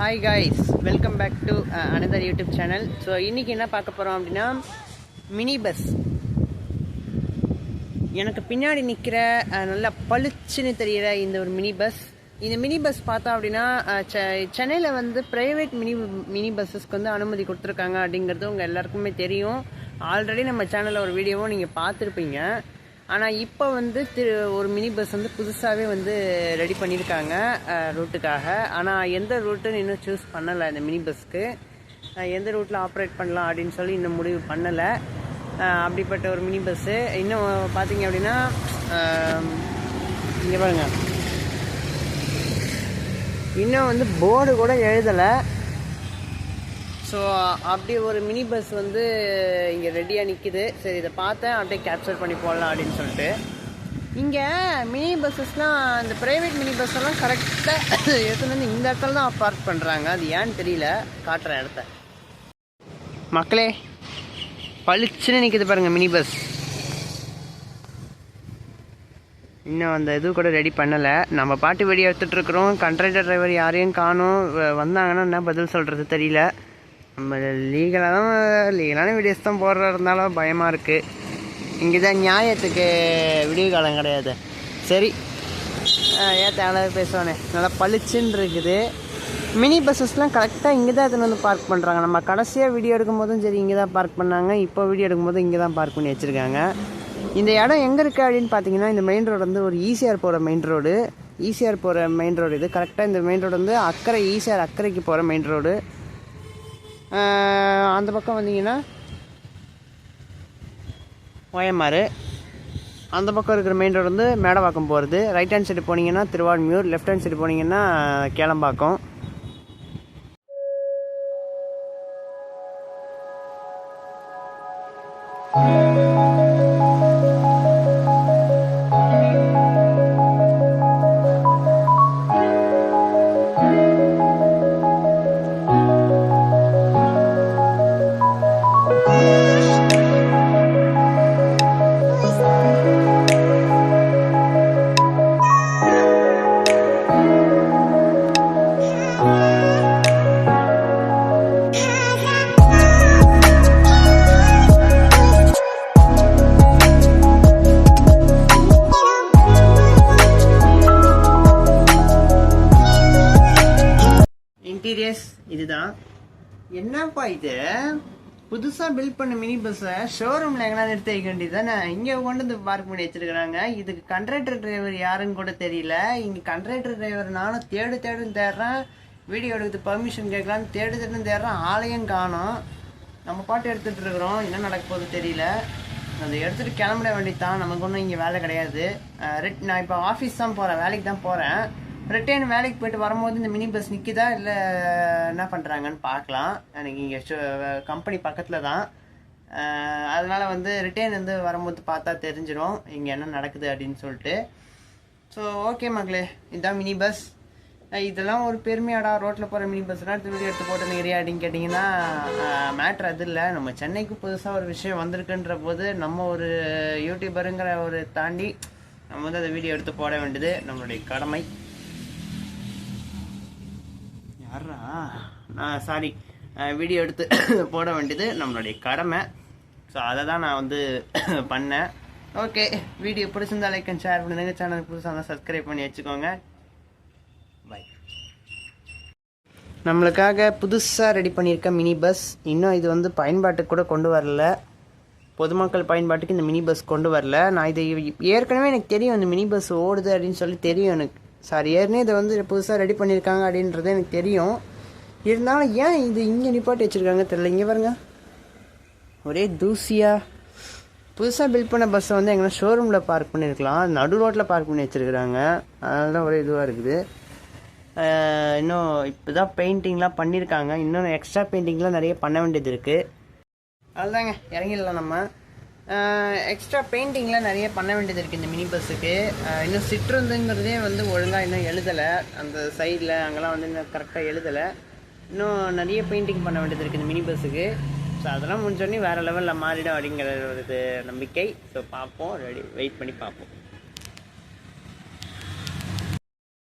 Hi guys welcome back to another YouTube channel so இன்றைக்கி என்ன பார்க்க போகிறோம் அப்படின்னா மினி பஸ் எனக்கு பின்னாடி நிற்கிற நல்லா பளிச்சுன்னு தெரிகிற இந்த ஒரு மினி பஸ் இந்த மினி பஸ் பார்த்தோம் அப்படின்னா செ- சென்னையில் வந்து ப்ரைவேட் மினி மினி பஸ்ஸஸ்க்கு வந்து அனுமதி கொடுத்துருக்காங்க அப்படிங்கிறது உங்கள் எல்லாருக்குமே தெரியும். ஆல்ரெடி நம்ம சேனலில் ஒரு வீடியோவும் நீங்கள் பார்த்துருப்பீங்க. ஆனால் இப்போ வந்து திரு ஒரு மினி பஸ் வந்து புதுசாகவே வந்து ரெடி பண்ணியிருக்காங்க ரூட்டுக்காக. ஆனால் எந்த ரூட்டுன்னு இன்னும் சூஸ் பண்ணலை இந்த மினி பஸ்க்கு எந்த ரூட்டில் ஆப்ரேட் பண்ணலாம் அப்படின்னு சொல்லி இன்னும் முடிவு பண்ணலை. அப்படிப்பட்ட ஒரு மினி பஸ்ஸு இன்னும் பார்த்தீங்க அப்படின்னா இங்கே பாருங்க. இன்னும் வந்து போர்டு கூட எழுதலை. ஸோ அப்படி ஒரு மினி பஸ் வந்து இங்கே ரெடியாக நிற்கிது சரி இதை பார்த்தேன். அப்படியே கேப்சர் பண்ணி போடலாம் அப்படின்னு சொல்லிட்டு. இங்கே மினி பஸ்ஸஸ்லாம் இந்த ப்ரைவேட் மினி பஸ் எல்லாம் கரெக்டாக எடுத்துன்னு வந்து இந்த இடத்துல தான் பார்க் பண்ணுறாங்க அது ஏன்னு தெரியல. காட்டுற இடத்த. மக்களே பளிச்சுன்னு நிற்கிது பாருங்கள் மினி பஸ் இன்னும் அந்த இது கூட ரெடி பண்ணலை. நம்ம பாட்டு வெடி எடுத்துகிட்ருக்குறோம் கண்ட்ரக்டர் டிரைவர் யாரையும் காணும். வந்தாங்கன்னா என்ன பதில் சொல்கிறது தெரியல. நம்ம லீகலாக தான் லீகலான வீடியோஸ் தான் போடுறா இருந்தாலும் பயமாக இருக்குது இங்கே தான் நியாயத்துக்கு விடிய காலம் கிடையாது. சரி. ஏன் தேவையில்லாத பேசுவானே. நல்லா பளிச்சுன்னு இருக்குது. மினி பஸ்ஸஸ்லாம் கரெக்டாக இங்கே தான் எடுத்துன்னு வந்து பார்க் பண்ணுறாங்க நம்ம கடைசியாக வீடியோ எடுக்கும்போதும் சரி இங்கே தான் பார்க் பண்ணாங்க. இப்போ வீடியோ எடுக்கும்போது இங்கே தான் பார்க் பண்ணி வச்சுருக்காங்க. இந்த இடம் எங்கே இருக்குது அப்படின்னு பார்த்தீங்கன்னா இந்த மெயின் ரோடு வந்து ஒரு ஈசிஆர் போகிற மெயின் ரோடு ஈசிஆர் போகிற மெயின் ரோடு இது. கரெக்டாக இந்த மெயின் ரோடு வந்து அக்கறை ஈசிஆர் அக்கறைக்கு போகிற மெயின் ரோடு அந்த பக்கம் வந்தீங்கன்னா ஒயமாறு அந்த பக்கம் இருக்கிற மெயின் ரோடு வந்து மேடவாக்கம் போகிறது ரைட் ஹேண்ட் சைடு போனீங்கன்னா திருவான்மியூர் லெஃப்ட் ஹேண்ட் சைடு போனீங்கன்னா கேளம்பாக்கம். இன்டீரியர்ஸ் இதுதான். என்னப்பா இது? புதுசாக பில்ட் பண்ண மினி பஸ்ஸை ஷோரூமில் எங்கன்னா நிறுத்த வைக்க வேண்டியது தானே இங்கே கொண்டு வந்து பார்க் பண்ணி வச்சிருக்காங்க இதுக்கு கண்ட்ரக்டர் டிரைவர் யாருன்னு கூட தெரியல. இங்கே கண்ட்ரக்டர் டிரைவர் நானும் தேடு தேடுன்னு தேடுறேன். வீடியோ எடுக்கிறது பர்மிஷன் கேட்கலான்னு தேடு தேடுன்னு தேடுறேன். ஆளையும் காணோம். நம்ம பாட்டு எடுத்துகிட்டு இருக்கிறோம். என்ன நடக்க போகுது தெரியல. அதை எடுத்துகிட்டு கிளம்பிட வேண்டியதான் நமக்கு ஒன்றும் இங்கே வேலை கிடையாது. ரெட் நான் இப்போ ஆஃபீஸ் தான் போகிறேன் வேலைக்கு தான் போகிறேன் ரிட்டர்ன் வேலைக்கு போயிட்டு வரும்போது இந்த மினி பஸ் நிற்கிதா இல்லை என்ன பண்ணுறாங்கன்னு பார்க்கலாம். எனக்கு இங்கே கம்பெனி பக்கத்தில் தான். அதனால் வந்து ரிட்டர்ன் வந்து வரும்போது பார்த்தா தெரிஞ்சிடும் இங்கே என்ன நடக்குது அப்படின்னு சொல்லிட்டு. ஸோ ஓகே மகளே இதுதான் மினி பஸ் இதெல்லாம் ஒரு பெருமையாடா. ரோட்டில் போகிற மினி பஸ்லாம் எடுத்து வீடியோ எடுத்து போட்டு நிற்கிறியா அப்படின்னு கேட்டிங்கன்னா மேட்ரு அது இல்லை. நம்ம சென்னைக்கு புதுசாக ஒரு விஷயம் வந்திருக்குன்ற போது நம்ம ஒரு யூடியூபருங்கிற ஒரு தாண்டி நம்ம வந்து அந்த வீடியோ எடுத்து போட வேண்டியது நம்மளுடைய கடமை. யாரா நான் சாரி வீடியோ எடுத்து போட வேண்டியது நம்மளுடைய கடமை. ஸோ அதை தான் நான் வந்து பண்ணேன். ஓகே வீடியோ பிடிச்சிருந்தா லைக் அண்ட் ஷேர் பண்ணுங்க. சேனல் புதுசாக தான் சப்ஸ்கிரைப் பண்ணி வச்சுக்கோங்க. பை நம்மளுக்காக புதுசாக ரெடி பண்ணியிருக்க மினி பஸ் இன்னும் இது வந்து பயன்பாட்டுக்கு கூட கொண்டு வரல. பொதுமக்கள் பயன்பாட்டுக்கு இந்த மினி பஸ் கொண்டு வரல. நான் இதை ஏற்கனவே எனக்கு தெரியும். இந்த மினி பஸ் ஓடுது அப்படின்னு சொல்லி தெரியும் எனக்கு. சார் ஏற்கனவே இதை வந்து புதுசாக ரெடி பண்ணியிருக்காங்க அப்படின்றது எனக்கு தெரியும். இருந்தாலும் ஏன் இது இங்கே நிப்பாட்டி வச்சுருக்காங்க தெரியல. இங்கே பாருங்க. ஒரே தூசியாக புதுசாக பில்ட் பண்ண பஸ்ஸை வந்து எங்கன்னா ஷோரூமில் பார்க் பண்ணியிருக்கலாம். நடு ரோட்டில் பார்க் பண்ணி வச்சுருக்குறாங்க. அதனால தான் ஒரே இதுவாக இருக்குது. இன்னும் இப்போ தான் பெயிண்டிங்லாம் பண்ணியிருக்காங்க. இன்னும் எக்ஸ்ட்ரா பெயிண்டிங்லாம் நிறைய பண்ண வேண்டியது இருக்குது அதுதாங்க இறங்கிடலாம் நம்ம. எக்ஸ்ட்ரா பெயிண்டிங்லாம் நிறைய பண்ண வேண்டியது இருக்குது இந்த மினி பஸ்ஸுக்கு இன்னும் சிற்றுந்துங்கிறதே வந்து ஒழுங்காக இன்னும் எழுதலை. அந்த சைடில் அங்கெல்லாம் வந்து இன்னும் கரெக்டாக எழுதலை. இன்னும் நிறைய பெயிண்டிங் பண்ண வேண்டியது இருக்குது இந்த மினி பஸ்ஸுக்கு ஸோ அதெல்லாம் முடிஞ்சோடனே வேறு லெவலில் மாறிடும் அப்படிங்கிற ஒரு நம்பிக்கை. ஸோ பார்ப்போம். ரெடி வெயிட் பண்ணி பார்ப்போம்.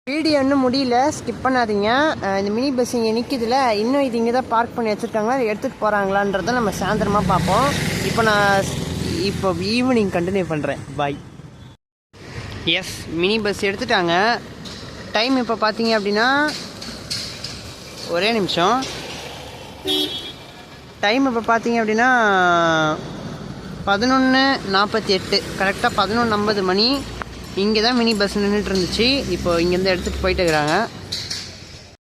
வீடியோ இன்னும் முடியல. ஸ்கிப் பண்ணாதீங்க. இந்த மினி பஸ் இங்கே நிற்கிதுல இன்னும் இது இங்கே தான் பார்க் பண்ணி வச்சுருக்காங்களா? அதை எடுத்துகிட்டு போகிறாங்களான்றத நம்ம சாயந்தரமாக பார்ப்போம். இப்போ நான் இப்போ ஈவினிங் கண்டினியூ பண்ணுறேன் பாய் எஸ் மினி பஸ் எடுத்துட்டாங்க. டைம் இப்போ பார்த்தீங்க அப்படின்னா ஒரே நிமிஷம். டைம் இப்போ பார்த்தீங்க அப்படின்னா பதினொன்று நாற்பத்தி எட்டு. கரெக்டாக பதினொன்று ஐம்பது மணி. இங்கே தான் மினி பஸ் நின்றுட்டு இருந்துச்சு. இப்போ இங்கேருந்து எடுத்துகிட்டு போயிட்டு இருக்கிறாங்க.